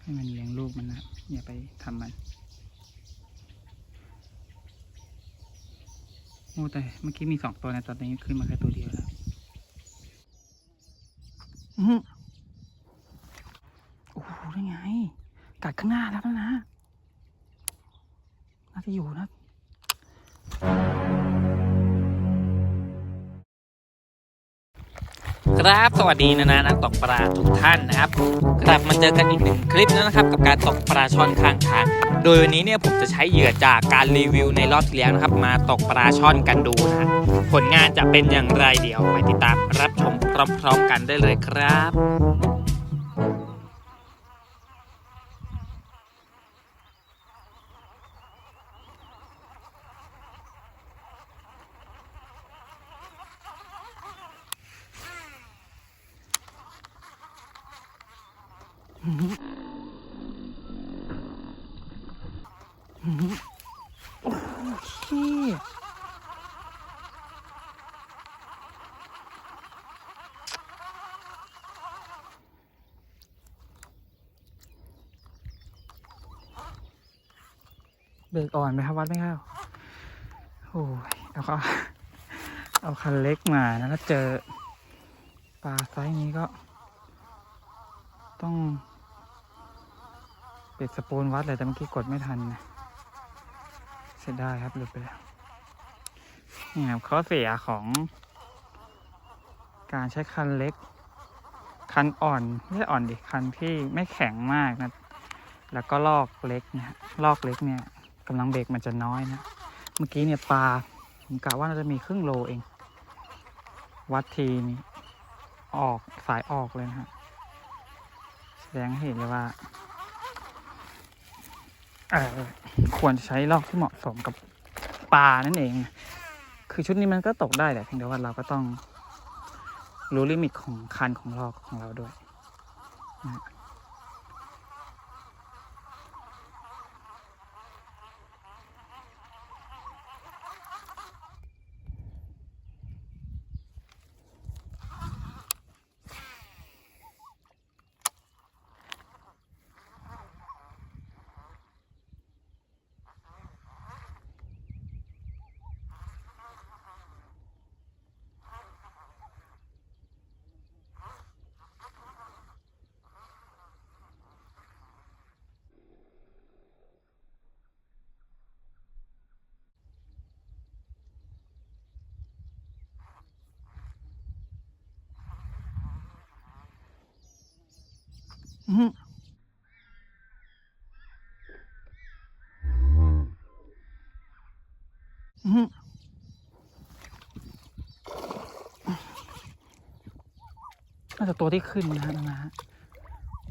ให้มันเลี้ยงลูกมันนะอย่าไปทำมันโอ้แต่เมื่อกี้มีสองตัวนะตอนนี้ขึ้นมาแค่ตัวเดียวแล้วโอ้โหได้ไง กัดข้างหน้าแล้วนะ น่าจะอยู่นะ ครับ สวัสดีนะนะนักตกปลาทุกท่านนะครับ กลับมาเจอกันอีกหนึ่งคลิปแล้วนะครับ กับการตกปลาช่อนข้างทาง โดยวันนี้เนี่ยผมจะใช้เหยื่อจากการรีวิวในรอบที่แล้วนะครับ มาตกปลาช่อนกันดูนะผลงานจะเป็นอย่างไรเดี๋ยวไปติดตามรับชมพร้อม ๆ กันได้เลยครับ ขี้เบรกอ่อนไหมครับวัดไหมครับโอ้ยแล้วก็เอาคันเล็กมานะแล้วเจอปลาไซส์นี้ก็ต้อง ปิดสปูนวัดเลยแต่เมื่อกี้กดไม่ทันนะเสียดายครับหลุดไปแล้วนี่ครับข้อเสียของการใช้คันเล็ก คันอ่อนไม่ใช่อ่อนดิคันที่ไม่แข็งมากนะ แล้วก็ลอกเล็กเนี่ยลอกเล็กเนี่ยกำลังเบรกมันจะน้อยนะ เมื่อกี้เนี่ยปลาผมกะว่าน่าจะมีครึ่งโลเอง วัดทีนี่ออกสายออกเลยนะฮะแสดงให้เห็นเลยว่า ควรใช้ลอกที่เหมาะสมกับปลานั่นเอง คือชุดนี้มันก็ตกได้แหละเพียงแต่ว่าเราก็ต้องรู้ลิมิตของคันของลอกของเราด้วยนะ น่าจะตัวที่ขึ้นนะฮะนะฮะ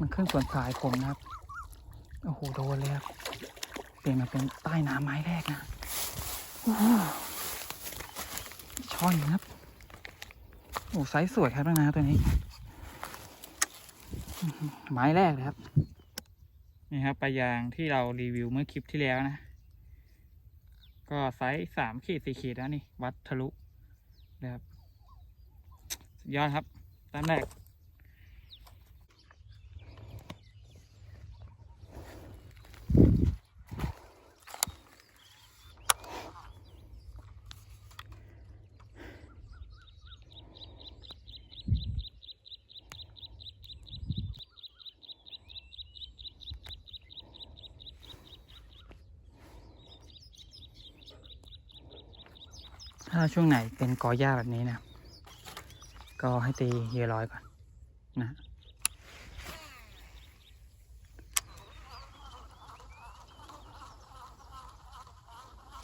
มันขึ้นส่วนสายผมนะครับ โอ้โห โดนเลยครับ เปลี่ยนมาเป็นใต้น้ำไม้แรกนะช่อนครับ โอ้ไซส์สวยครับนะตัวนี้ ไม้แรกเลยครับ นี่ครับปลายางที่เรารีวิวเมื่อคลิปที่แล้วนะ ก็ไซส์สามขีดสี่ขีดแล้วนี่ วัดทะลุนะครับยอดครับตามแรก ถ้าช่วงไหนเป็นกอหญ้าแบบนี้นะ ก็ให้ตีเยื่อลอยก่อนนะ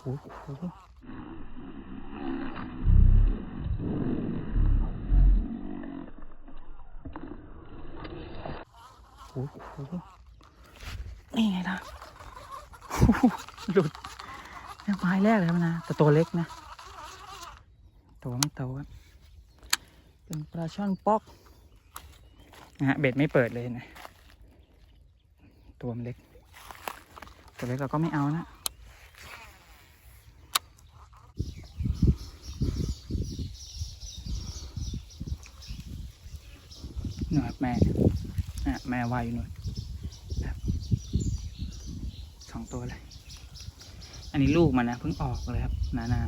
โอ้โหโอ้โหนี่ไงล่ะหหลุดเนี่ยไม้แรกเลยนะ แต่ตัวเล็กนะ ตัวไม่โตครับเป็นปลาช่อนป๊อกนะฮะเบ็ดไม่เปิดเลยนะ ตัวมันเล็ก ตัวเล็กเราก็ไม่เอานะหน่อยแม่นะแม่ว่ายอยู่นู่นนะครับสองตัวเลย อันนี้ลูกมันนะเพิ่งออกเลยครับนานา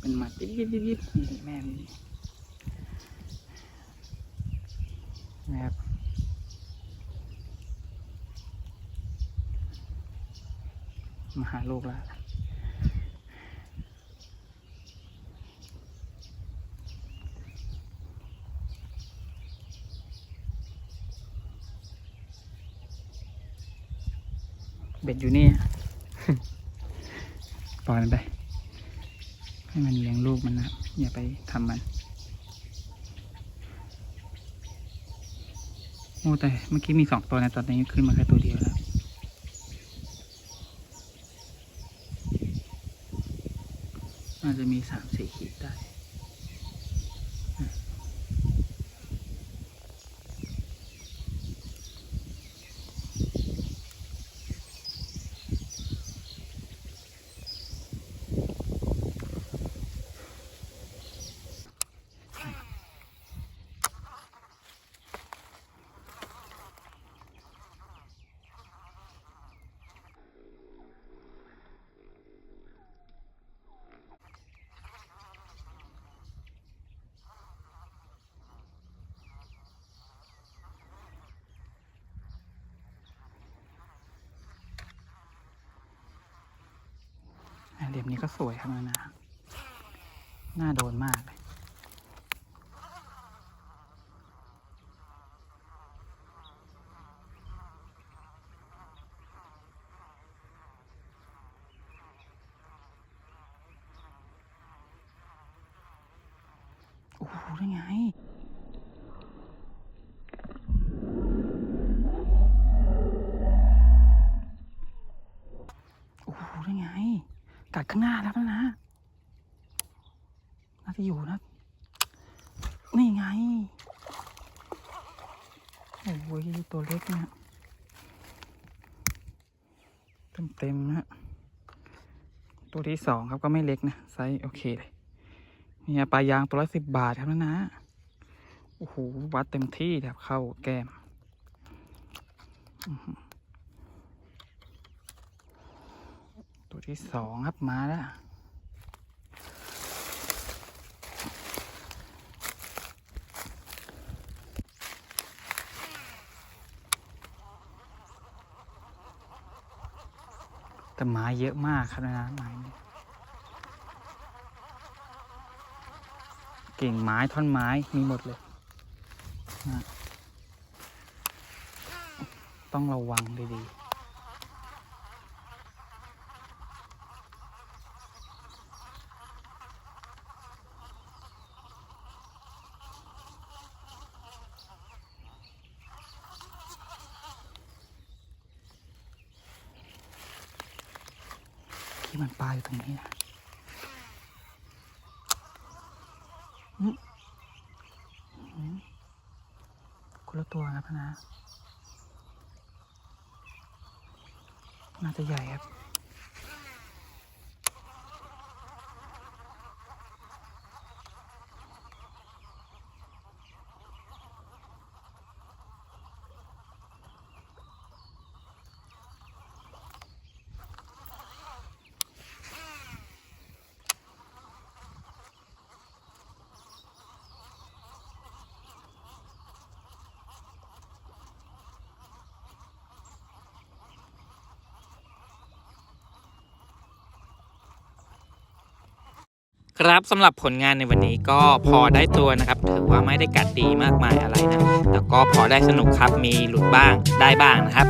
เป็นมัดยิบยิบยิบยิบนี่แม่มันนี่นะครับมาหาลูกแล้วเบ็ดอยู่นี่ ปล่อยมันไป ให้มันเลี้ยงลูกมันนะอย่าไปทำมันโอ้แต่เมื่อกี้มีสองตัวนะตอนนี้ขึ้นมาแค่ตัวเดียวแล้วน่าจะมีสามสี่ขีดได้ เหลี่ยมนี้ก็สวยครับนะน่าโดนมากเลยโอ้โหได้ไง ข้างหน้าแล้วนะ น่าจะอยู่นะ นี่ไง โอ้ยตัวเล็กนะเต็มเต็มนะฮะตัวที่สองครับก็ไม่เล็กนะ ไซส์โอเคเลยเนี่ยปลายางตัวละสิบบาทครับนะนะโอ้โหวัดเต็มที่แบบเข้าแก้มอื้อหือตัว ที่สองครับมาแล้วแต่ไม้เยอะมากครับนะไม้นี่กิ่งไม้ท่อนไม้มีหมดเลยนะต้องระวังดีๆ มันปลาอยู่ตรงนี้นะอืมอืมคนละตัวครับนะ น่าจะใหญ่ครับ ครับสำหรับผลงานในวันนี้ก็พอได้ตัวนะครับ ถือว่าไม่ได้กัดดีมากมายอะไรนะแต่ก็พอได้สนุกครับมีหลุดบ้างได้บ้างนะครับ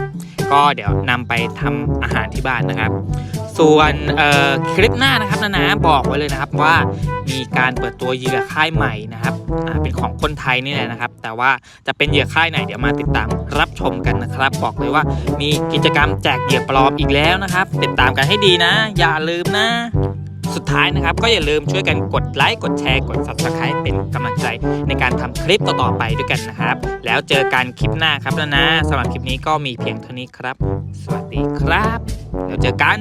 ก็เดี๋ยวนำไปทำอาหารที่บ้านนะครับ ส่วนเอ่อคลิปหน้านะครับนานาบอกไว้เลยนะครับว่ามีการเปิดตัวเหยื่อค่ายใหม่นะครับอ่าเป็นของคนไทยนี่แหละนะครับ แต่ว่าจะเป็นเหยื่อค่ายไหนเดี๋ยวมาติดตามรับชมกันนะครับ บอกเลยว่ามีกิจกรรมแจกเหยื่อปลอมอีกแล้วนะครับ ติดตามกันให้ดีนะ อย่าลืมนะ สุดท้ายนะครับ ก็อย่าลืมช่วยกันกดไลค์กดแชร์กด subscribe เป็นกำลังใจในการทำคลิปต่อๆไปด้วยกันนะครับ แล้วเจอกันคลิปหน้าครับแล้วนะสำหรับคลิปนี้ก็มีเพียงเท่านี้ครับ สวัสดีครับ แล้วเจอกัน